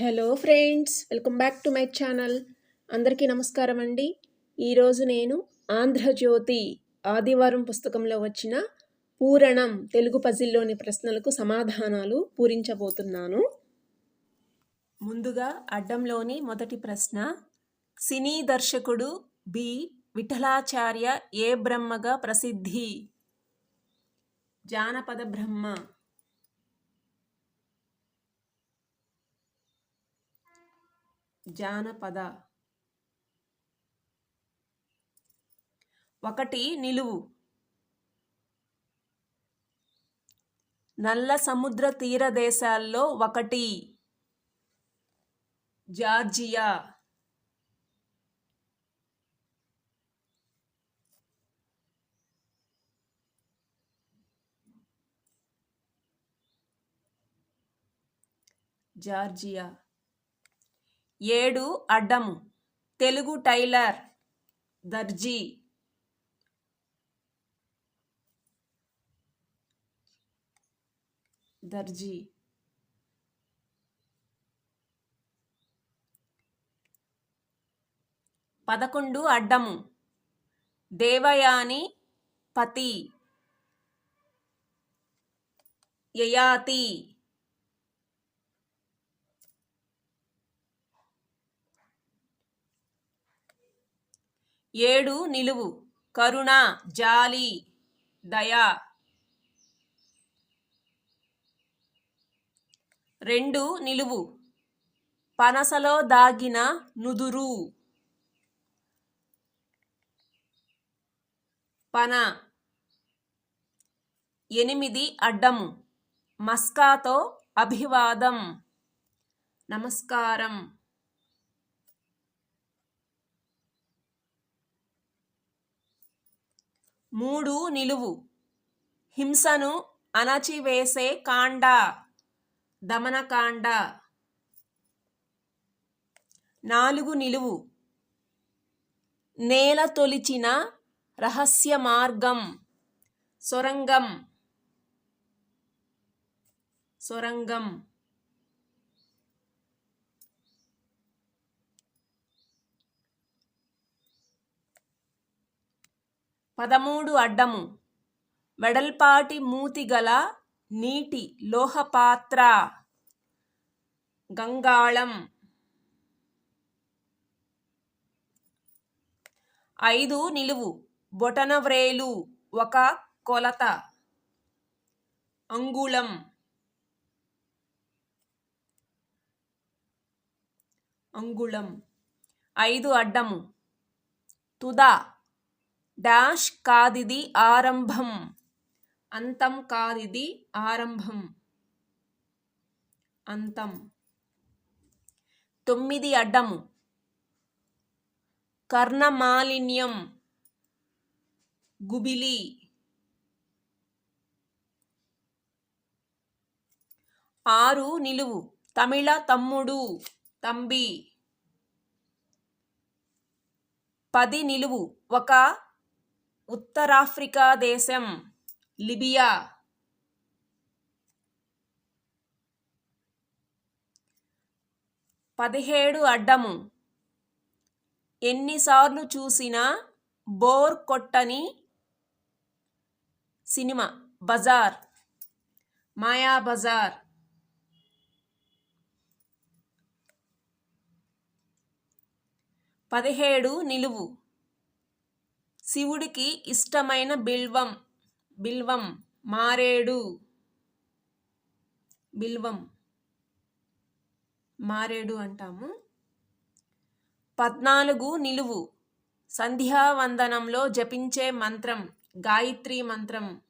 Hello friends welcome back to my channel. అందరికీ నమస్కారం అండి. ఈరోజు నేను ఆంధ్రజ్యోతి ఆదివారం పుస్తకంలో వచ్చిన పూరణం తెలుగు పజిల్లోని ప్రశ్నలకు సమాధానాలు పూరించబోతున్నాను. ముందుగా అడ్డంలోని మొదటి ప్రశ్న సినీ దర్శకుడు బి. విఠలాచార్య ఏ బ్రహ్మగా ప్రసిద్ధి? జానపద బ్రహ్మ. జానపద. ఒకటి నిలువు. నల్ల సముద్ర తీర దేశాల్లో ఒకటి. జార్జియా. జార్జియా. ఏడు అడ్డము. తెలుగు టైలర్ దర్జీ. దర్జీ. పదకొండు అడ్డము. దేవయాని పతి. యయాతి. ఏడు నిలువు. కరుణ జాలి దయ. రెండు నిలువు. పనసలో దాగిన నుదురు. పన. ఎనిమిది అడ్డము. మస్కాతో అభివాదం. నమస్కారం. మూడు నిలువు. హింసను అణచివేసే కాండ దమనకాండ నాలుగు నిలువు. నేల తొలిచిన రహస్య మార్గం సొరంగం. సొరంగం. పదమూడు అడ్డము. వెడల్పాటి మూతిగల నీటి లోహపాత్ర. గంగాళం. ఐదు నిలువు. బొటనవ్రేలు. ఒక కొలత. అంగుళం. అంగుళం. ఐదు అడ్డము. తుదా. డాష్ కాదిది ఆరంభం. అంతం కాదిది ఆరంభం. అంతం. తొమ్మిది అడ్డము. కర్ణమాలిన్యం. గుబిలి. ఆరు నిలువు. తమిళ తమ్ముడు తంబి. పది నిలువు. ఒక ఉత్తరాఫ్రికా దేశం లిబియా. పదిహేడు అడ్డము. ఎన్నిసార్లు చూసినా బోర్ కొట్టని సినిమా బజార్ మాయా బజార్. పదిహేడు నిలువు. శివుడికి ఇష్టమైన బిల్వం బిల్వం మారేడు బిల్వం మారేడు అంటాము. పద్నాలుగు నిలువు సంధ్యావందనంలో జపించే మంత్రం గాయత్రి మంత్రం.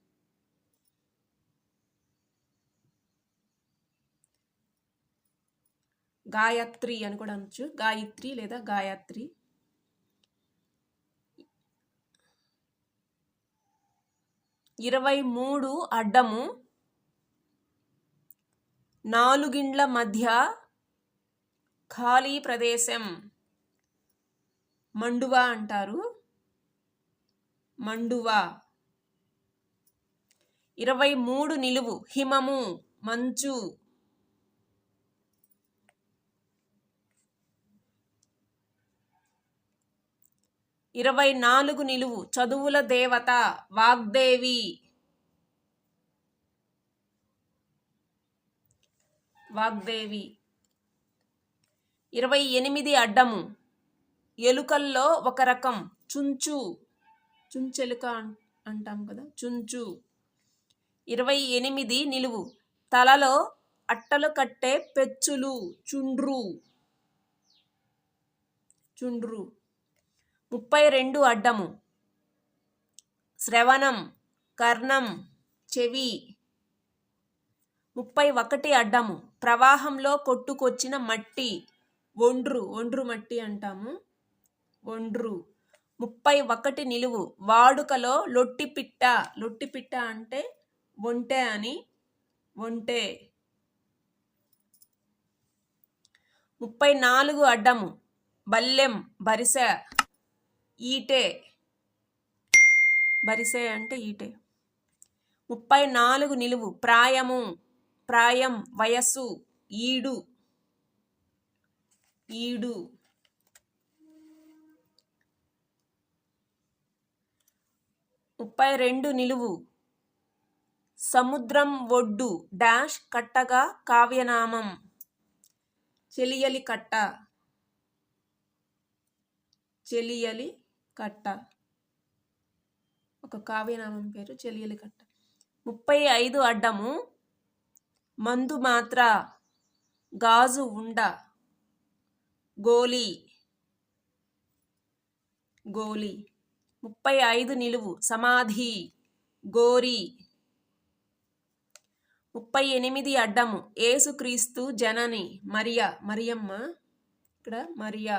గాయత్రి అని కూడా అనొచ్చు. గాయత్రి లేదా గాయత్రి. ఇరవై మూడు అడ్డము నాలుగిండ్ల మధ్య ఖాళీ ప్రదేశం మండువా అంటారు. మండువా. ఇరవై మూడు నిలువు హిమము మంచు. ఇరవై నాలుగు నిలువు. చదువుల దేవత వాగ్దేవి. వాగ్దేవి. ఇరవై ఎనిమిది అడ్డము. ఎలుకల్లో ఒక రకం. చుంచు. చుంచెలుక అంటాం కదా. చుంచు. ఇరవై ఎనిమిది నిలువు. తలలో అట్టలు కట్టే పెచ్చులు. చుండ్రు. చుండ్రు. ముప్పై రెండు అడ్డము. శ్రవణం కర్ణం చెవి. ముప్పై ఒకటి అడ్డము. ప్రవాహంలో కొట్టుకొచ్చిన మట్టి. ఒండ్రు ఒండ్రు మట్టి అంటాము. ఒండ్రు. ముప్పై ఒకటి నిలువు. వాడుకలో లొట్టిపిట్ట. లొట్టిపిట్ట అంటే ఒంటె అని. ఒంటె. ముప్పై నాలుగు అడ్డము. బల్లెం బరిసె. ఈటే. బరిసే అంటే ఈటే. ముప్పై నాలుగు నిలువు. ప్రాయము ప్రాయం వయస్సు ఈడు. ఈడు. ముప్పై రెండు నిలువు. సముద్రం ఒడ్డు. డాష్ కట్టగా కావ్యనామం. చెలియలి కట్ట. చెలియలి కట్ట. ఒక కావ్యనామం పేరు చెలియలి కట్ట ముప్పై ఐదు అడ్డము మందు మాత్ర గాజు ఉండ గోలి గోలి. ముప్పై ఐదు నిలువు సమాధి గోరి. ముప్పై ఎనిమిది అడ్డము ఏసుక్రీస్తు జనని మరియా మరియమ్మ ఇక్కడ మరియా.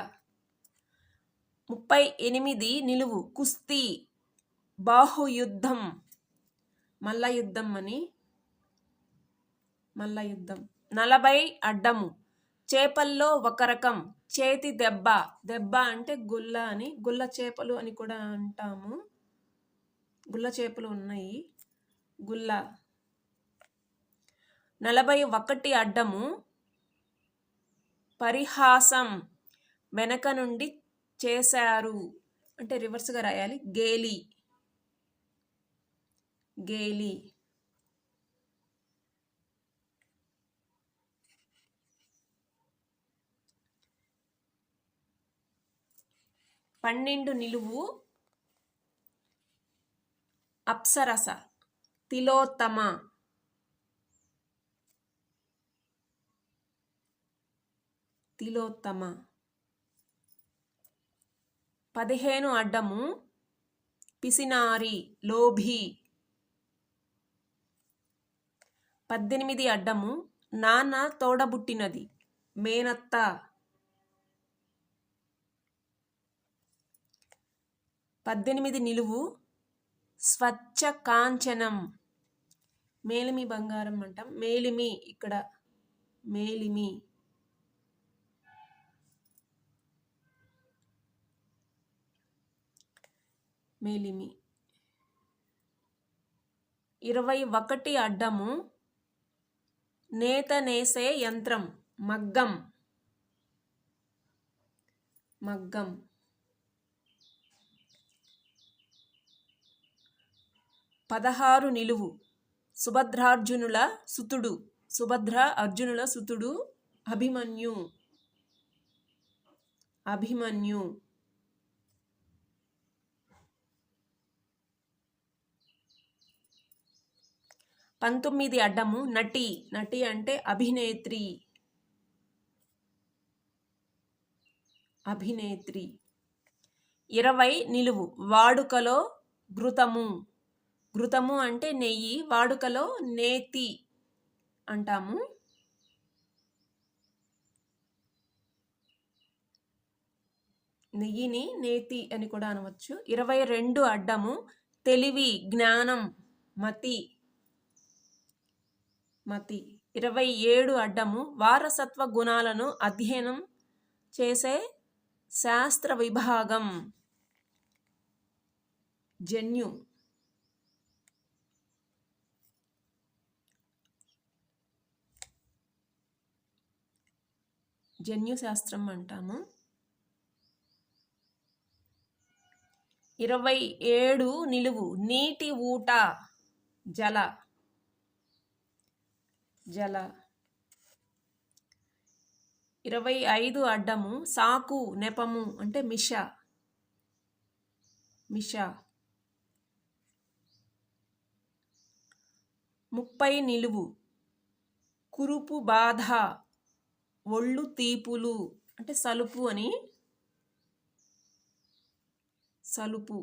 ముప్పై ఎనిమిది నిలువు. కుస్తీ బాహుయుద్ధం మల్ల యుద్ధం అని మల్ల యుద్ధం నలభై అడ్డము. చేపల్లో ఒక రకం. చేతి దెబ్బ. దెబ్బ అంటే గుల్ల అని గుల్ల చేపలు అని కూడా అంటాము. గుల్ల చేపలు ఉన్నాయి. గుల్ల. నలభై ఒకటి అడ్డము. పరిహాసం. వెనక నుండి చేశారు. అంటే రివర్స్గా రాయాలి. గేలి. గేలి. పన్నెండు నిలువు. అప్సరస. తిలోత్తమ. తిలోత్తమ. పదిహేను అడ్డము పిసినారి లోభి. పద్దెనిమిది అడ్డము నాన్న తోడబుట్టినది మేనత్త. పద్దెనిమిది నిలువు స్వచ్ఛ కాంచనం. మేలిమి బంగారం అంటాం. మేలిమి ఇక్కడ మేలిమి. మేలిమి. ఇరవై ఒకటి అడ్డము. నేత నేసే యంత్రం. మగ్గం. మగ్గం. పదహారు నిలువు. సుభద్రార్జునుల సుతుడు. సుభద్ర అర్జునుల సుతుడు. అభిమన్యు. అభిమన్యు. పంతొమ్మిది అడ్డము నటి నటి అంటే అభినేత్రి. అభినేత్రి. ఇరవై నిలువు వాడుకలో ఘృతము. ఘృతము అంటే నెయ్యి వాడుకలో నేతి అంటాము. నెయ్యిని నేతి అని కూడా అనవచ్చు. ఇరవై రెండు అడ్డము తెలివి జ్ఞానం మతి. మతి. ఇరవై ఏడు అడ్డము వారసత్వ గుణాలను అధ్యయనం చేసే శాస్త్ర విభాగం. జన్యు. జన్యు శాస్త్రం అంటాము. ఇరవై ఏడు నిలువు. నీటి ఊట జల. జల. ఇరవై ఐదు అడ్డము సాకు నెపము అంటే మిష. మిష. ముప్పై నిలువు. కురుపు బాధ ఒళ్ళు తీపులు అంటే సలుపు అని సలుపు.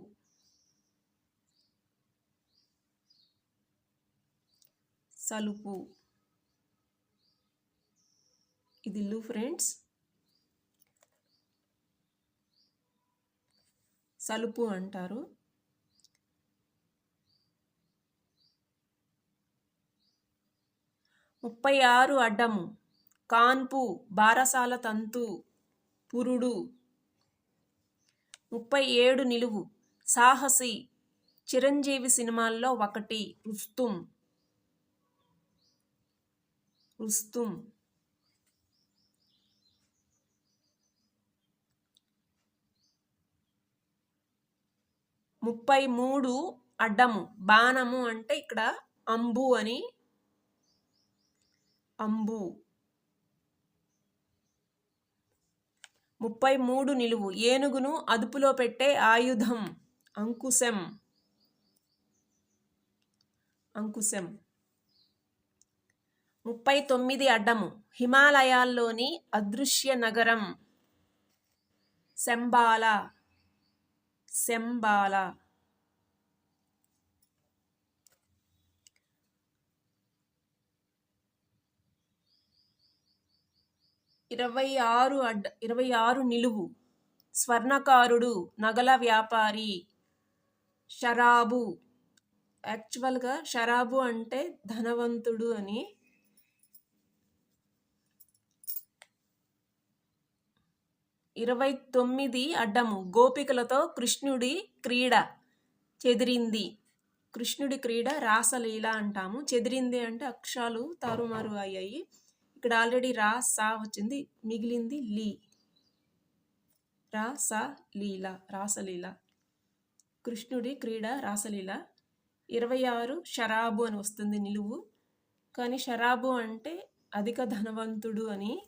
సలుపు. దిల్లు ఫ్రెండ్స్. సలుపు అంటారు. ముప్పై ఆరు అడ్డము. కాన్పు బారసాల తంతు పురుడు. ముప్పై ఏడు నిలువు. సాహసి చిరంజీవి సినిమాల్లో ఒకటి రుస్తుం. రుస్తుం. ముప్పై మూడు అడ్డము. బాణము అంటే ఇక్కడ అంబు అని. అంబు. ముప్పై మూడు నిలువు. ఏనుగును అదుపులో పెట్టే ఆయుధం. అంకుశం. అంకుశం. ముప్పై తొమ్మిది అడ్డము. హిమాలయాల్లోని అదృశ్య నగరం శంబాల. శంబాల. ఇరవై ఆరు అడ్డ ఇరవై ఆరు నిలువు. స్వర్ణకారుడు నగల వ్యాపారి షరాబు. యాక్చువల్గా షరాబు అంటే ధనవంతుడు అని ఇరవై తొమ్మిది అడ్డము. గోపికలతో కృష్ణుడి క్రీడ చెదిరింది. కృష్ణుడి క్రీడ రాసలీల అంటాము. చెదిరింది అంటే అక్షరాలు తారుమారు అయ్యాయి. ఇక్కడ ఆల్రెడీ రా సా వచ్చింది. మిగిలింది లీ. రాస లీల రాసలీల. కృష్ణుడి క్రీడ రాసలీల. ఇరవై ఆరు షరాబు అని వస్తుంది నిలువు. కానీ షరాబు అంటే అధిక ధనవంతుడు అని